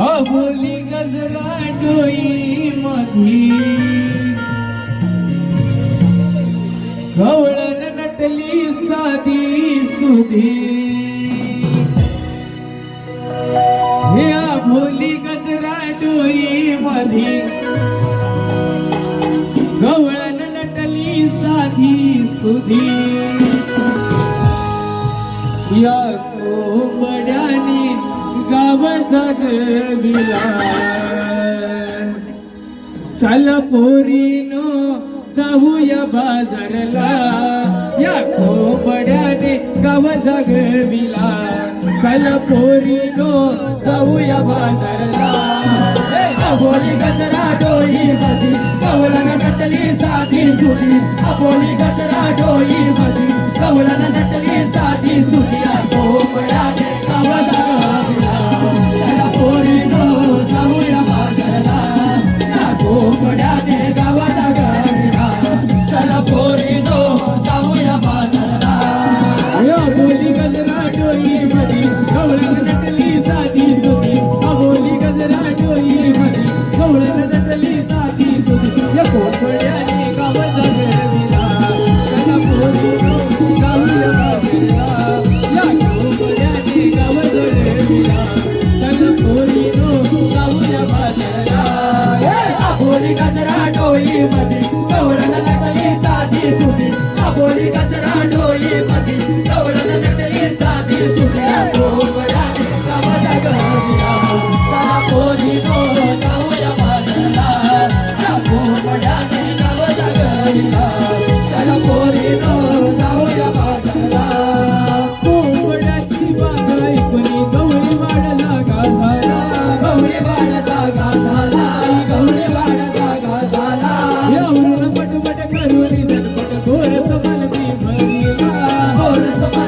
बोली गजरा डोई मधली. गवळण नटली साधी सुधी. हे भोली गजरा डोई मधी. गवळण नटली साधी सुधी. या जगविला चल पोरीनो जाऊया बाजारला. या कोबड्याने गाव जगविला चल पोरीनो जाऊया बाजारला. अबोली गजरा डोई मधी कवलाना नटली साधी सुधी. अबोली गजरा डोई मधी कवलाना नटली साधी सुधी. या गाव जगविला कचरा डोळी मधी गवळण लागली साधी सुधी अबोली कचरा डोळी मधी गवळण लागली साधी सुधी कोवळा गावाचा गविया सारा कोणी कोरो जाऊया बाजला कोवळा गावाचा गविया सारा कोणी कोरो जाऊया बाजला कोवळाची बागाई कोणी गवळी वाडला गाधाला गवळी वाडला What is the